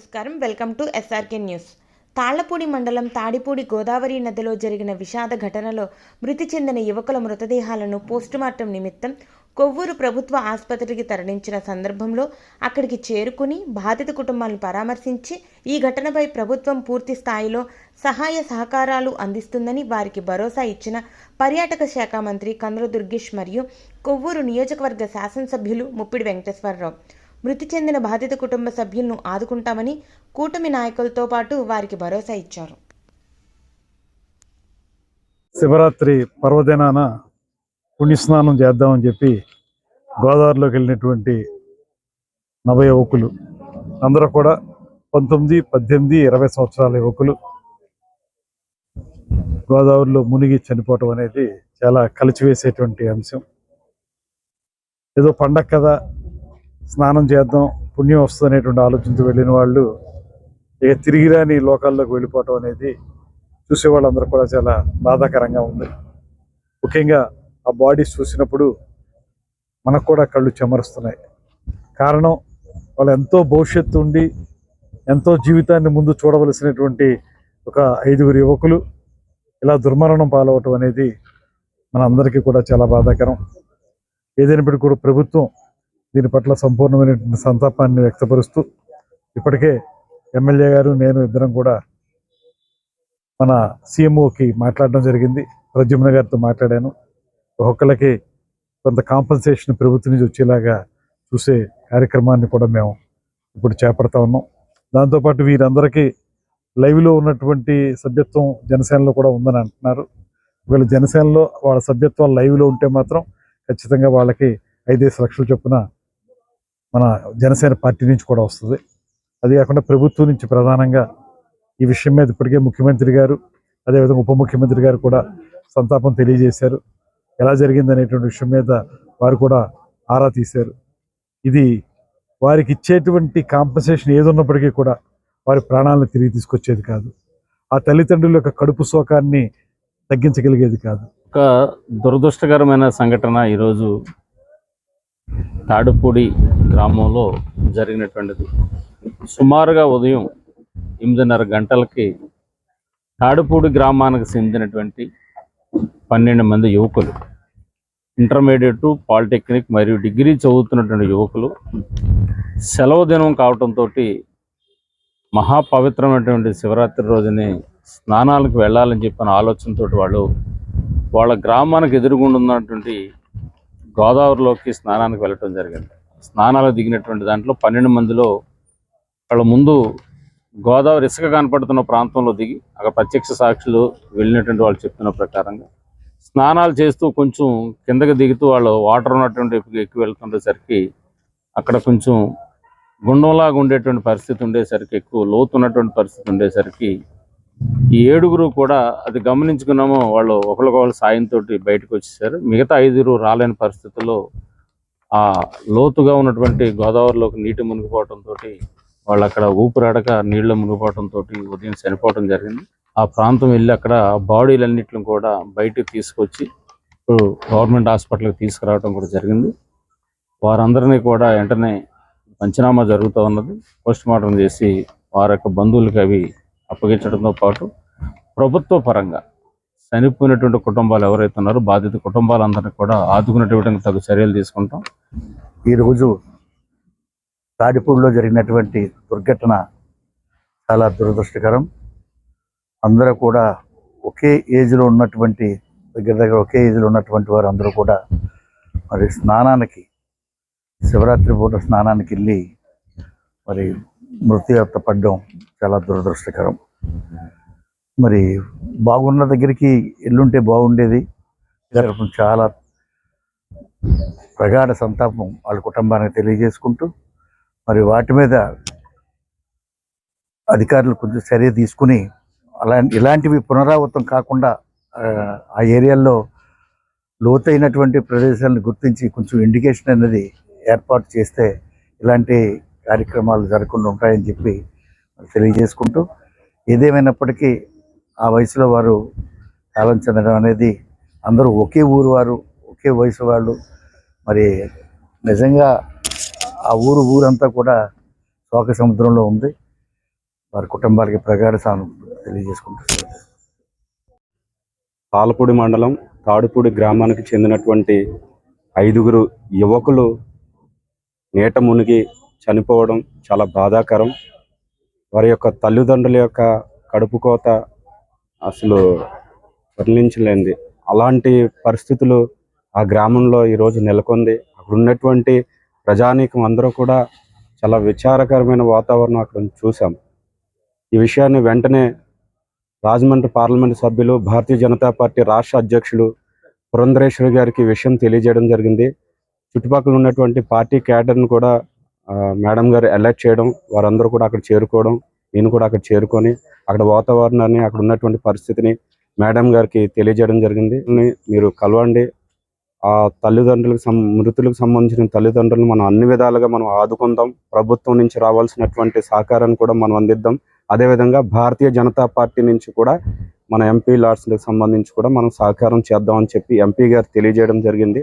నమస్కారం. Welcome to SRK news. Tallapudi మండలం తాడిపూడి గోదావరి నదిలో జరిగిన విషాద ఘటనలో మృతి చెందిన యువకుల మృతదేహాలను పోస్టుమార్టం నిమిత్తం కొవ్వూరు ప్రభుత్వ ఆసుపత్రికి తరలించిన సందర్భంలో అక్కడికి చేరుకుని బాధిత కుటుంబాలను పరామర్శించి ఈ ఘటనపై ప్రభుత్వం పూర్తి స్థాయిలో సహాయ సహకారాలు అందిస్తుందని వారికి భరోసా ఇచ్చిన పర్యాటక శాఖ మంత్రి కంద్ర దుర్గేష్ మరియు కొవ్వూరు నియోజకవర్గ శాసనసభ్యులు ముప్పిడి వెంకటేశ్వరరావు. మృతి చెందిన బాధిత కుటుంబ సభ్యులను ఆదుకుంటామని కూటమి నాయకులతో పాటు వారికి భరోసా ఇచ్చారు. శివరాత్రి పర్వదినాన పుణ్యస్నానం చేద్దామని చెప్పి గోదావరిలోకి వెళ్ళినటువంటి నవ యువకులు అందరూ కూడా పంతొమ్మిది పద్దెనిమిది ఇరవై సంవత్సరాల యువకులు గోదావరిలో మునిగి చనిపోవటం అనేది చాలా కలిచివేసేటువంటి అంశం. ఏదో పండగ కదా స్నానం చేద్దాం పుణ్యం వస్తుంది అనేటువంటి ఆలోచనతో వెళ్ళిన వాళ్ళు ఇక తిరిగిరాని లోకాల్లోకి వెళ్ళిపోవటం అనేది చూసే వాళ్ళందరూ కూడా చాలా బాధాకరంగా ఉంది. ముఖ్యంగా ఆ బాడీస్ చూసినప్పుడు మనకు కూడా కళ్ళు చెమరుస్తున్నాయి. కారణం వాళ్ళు ఎంతో భవిష్యత్తు ఉండి ఎంతో జీవితాన్ని ముందు చూడవలసినటువంటి ఒక ఐదుగురు యువకులు ఇలా దుర్మరణం పాలవటం అనేది మన అందరికీ కూడా చాలా బాధాకరం. ఏదైనప్పటికీ కూడా ప్రభుత్వం దీని పట్ల సంపూర్ణమైన సంతాపాన్ని వ్యక్తపరుస్తూ ఇప్పటికే ఎమ్మెల్యే గారు నేను ఇద్దరం కూడా మన సీఎంఓకి మాట్లాడడం జరిగింది. ప్రద్యుమ్న గారితో మాట్లాడాను. ఒక్కొక్కరికి కొంత కాంపన్సేషన్ ప్రభుత్వం నుంచి వచ్చేలాగా చూసే కార్యక్రమాన్ని కూడా మేము ఇప్పుడు చేపడతా ఉన్నాం. దాంతోపాటు వీరందరికీ లైవ్లో ఉన్నటువంటి సభ్యత్వం జనసేనలో కూడా ఉందని అంటున్నారు. వీళ్ళ జనసేనలో వాళ్ళ సభ్యత్వాలు లైవ్లో ఉంటే మాత్రం ఖచ్చితంగా వాళ్ళకి ఐదేసి లక్షల చొప్పున మన జనసేన పార్టీ నుంచి కూడా వస్తుంది. అది కాకుండా ప్రభుత్వం నుంచి ప్రధానంగా ఈ విషయం మీద ఇప్పటికే ముఖ్యమంత్రి గారు అదేవిధంగా ఉప ముఖ్యమంత్రి గారు కూడా సంతాపం తెలియజేశారు. ఎలా జరిగింది అనేటువంటి విషయం మీద వారు కూడా ఆరా తీశారు. ఇది వారికి ఇచ్చేటువంటి కాంపన్సేషన్ ఏదున్నప్పటికీ కూడా వారి ప్రాణాలను తిరిగి తీసుకొచ్చేది కాదు. ఆ తల్లిదండ్రుల యొక్క కడుపు శోకాన్ని తగ్గించగలిగేది కాదు. ఒక దురదృష్టకరమైన సంఘటన ఈరోజు తాడుపూడి గ్రామంలో జరిగినటువంటిది. సుమారుగా ఉదయం ఎనిమిదిన్నర గంటలకి తాడుపూడి గ్రామానికి చెందినటువంటి పన్నెండు మంది యువకులు ఇంటర్మీడియట్ పాలిటెక్నిక్ మరియు డిగ్రీ చదువుతున్నటువంటి యువకులు సెలవు దినం కావడంతో మహాపవిత్రమైనటువంటి శివరాత్రి రోజుని స్నానాలకు వెళ్ళాలని చెప్పిన ఆలోచనతో వాళ్ళు వాళ్ళ గ్రామానికి ఎదురుగుండున్నటువంటి గోదావరిలోకి స్నానానికి వెళ్ళటం జరిగింది. స్నానాలు దిగినటువంటి దాంట్లో పన్నెండు మందిలో వాళ్ళ ముందు గోదావరి ఇసుక కనపడుతున్న ప్రాంతంలో దిగి అక్కడ ప్రత్యక్ష సాక్షులు వెళ్ళినటువంటి వాళ్ళు చెప్తున్న ప్రకారంగా స్నానాలు చేస్తూ కొంచెం కిందకి దిగుతూ వాళ్ళు వాటర్ ఉన్నటువంటి ఎక్కి ఎక్కి వెళ్తుండేసరికి అక్కడ కొంచెం గుండంలాగా ఉండేటువంటి పరిస్థితి ఉండేసరికి ఎక్కువ లోతు ఉన్నటువంటి పరిస్థితి ఉండేసరికి ఈ ఏడుగురు కూడా అది గమనించుకున్నాము వాళ్ళు ఒకరికొకరు సాయంతో బయటకు వచ్చేసారు. మిగతా ఐదుగురు రాలేని పరిస్థితుల్లో ఆ లోతుగా ఉన్నటువంటి గోదావరిలోకి నీటి మునిగిపోవడంతో వాళ్ళు అక్కడ ఊపిరాడక నీళ్ళు మునిగిపోవడంతో ఉదయం చనిపోవడం జరిగింది. ఆ ప్రాంతం వెళ్ళి అక్కడ బాడీలన్నింటిని కూడా బయటకు తీసుకొచ్చి ఇప్పుడు గవర్నమెంట్ హాస్పిటల్కి తీసుకురావడం కూడా జరిగింది. వారందరినీ కూడా వెంటనే పంచనామా జరుగుతూ ఉన్నది. పోస్ట్ మార్టం చేసి వారి యొక్క బంధువులకి అవి అప్పగించడంతో పాటు ప్రభుత్వ పరంగా చనిపోయినటువంటి కుటుంబాలు ఎవరైతే ఉన్నారో బాధిత కుటుంబాలందరినీ కూడా ఆదుకునేటువంటి తగు చర్యలు తీసుకుంటాం. ఈరోజు తాడిపూడిలో జరిగినటువంటి దుర్ఘటన చాలా దురదృష్టకరం. అందరూ కూడా ఒకే ఏజ్లో ఉన్నటువంటి దగ్గర దగ్గర ఒకే ఏజ్లో ఉన్నటువంటి వారు అందరూ కూడా మరి స్నానానికి శివరాత్రి పూట స్నానానికి వెళ్ళి మరి మృత్యువార్త పడడం చాలా దురదృష్టకరం. మరి బాగున్న దగ్గరికి ఎల్లుంటే బాగుండేది. చాలా ప్రగాఢ సంతాపం వాళ్ళ కుటుంబానికి తెలియజేసుకుంటూ మరి వాటి మీద అధికారులు కొంచెం చర్య తీసుకుని అలా ఇలాంటివి పునరావృతం కాకుండా ఆ, ఆ ఏరియాల్లో లోతైనటువంటి ప్రదేశాలను గుర్తించి కొంచెం ఇండికేషన్ అనేది ఏర్పాటు చేస్తే ఇలాంటి కార్యక్రమాలు జరగకుండా ఉంటాయని చెప్పి తెలియజేసుకుంటూ ఏదేమైనప్పటికీ ఆ వయసులో వారు కాలం చెందడం అనేది అందరూ ఒకే ఊరు వారు ఒకే వయసు వాళ్ళు. మరి నిజంగా ఆ ఊరు ఊరంతా కూడా శోక సముద్రంలో ఉంది. వారి కుటుంబాలకి ప్రగాఢ సానుభూతి తెలియజేసుకుంటున్నారు పాలపూడి మండలం తాడుపూడి గ్రామానికి చెందినటువంటి ఐదుగురు యువకులు నీట మునిగి చనిపోవడం చాలా బాధాకరం. వారి యొక్క తల్లిదండ్రుల యొక్క కడుపు కోత అసలు వర్ణించలేంది అలాంటి పరిస్థితులు ఆ గ్రామంలో ఈరోజు నెలకొంది. అక్కడ ఉన్నటువంటి ప్రజానీకం అందరూ కూడా చాలా విచారకరమైన వాతావరణం అక్కడ చూసాం ఈ విషయాన్ని వెంటనే రాజమండ్రి పార్లమెంటు సభ్యులు భారతీయ జనతా పార్టీ రాష్ట్ర అధ్యక్షులు పురంధరేశ్వరి గారికి విషయం తెలియజేయడం జరిగింది. చుట్టుపక్కల ఉన్నటువంటి పార్టీ క్యాడర్ను కూడా మేడం గారు అలర్ట్ చేయడం వారందరూ కూడా అక్కడ చేరుకోవడం నేను కూడా అక్కడ చేరుకొని అక్కడ వాతావరణాన్ని అక్కడ ఉన్నటువంటి పరిస్థితిని మేడం గారికి తెలియజేయడం జరిగింది. మీరు కలవండి. ఆ తల్లిదండ్రులకు సం మృతులకు సంబంధించిన తల్లిదండ్రులను మనం అన్ని విధాలుగా మనం ఆదుకుందాం. ప్రభుత్వం నుంచి రావాల్సినటువంటి సహకారాన్ని కూడా మనం అందిద్దాం. అదేవిధంగా భారతీయ జనతా పార్టీ నుంచి కూడా మన ఎంపీ లాడ్స్కి సంబంధించి కూడా మనం సహకారం చేద్దామని చెప్పి ఎంపీ గారు తెలియజేయడం జరిగింది.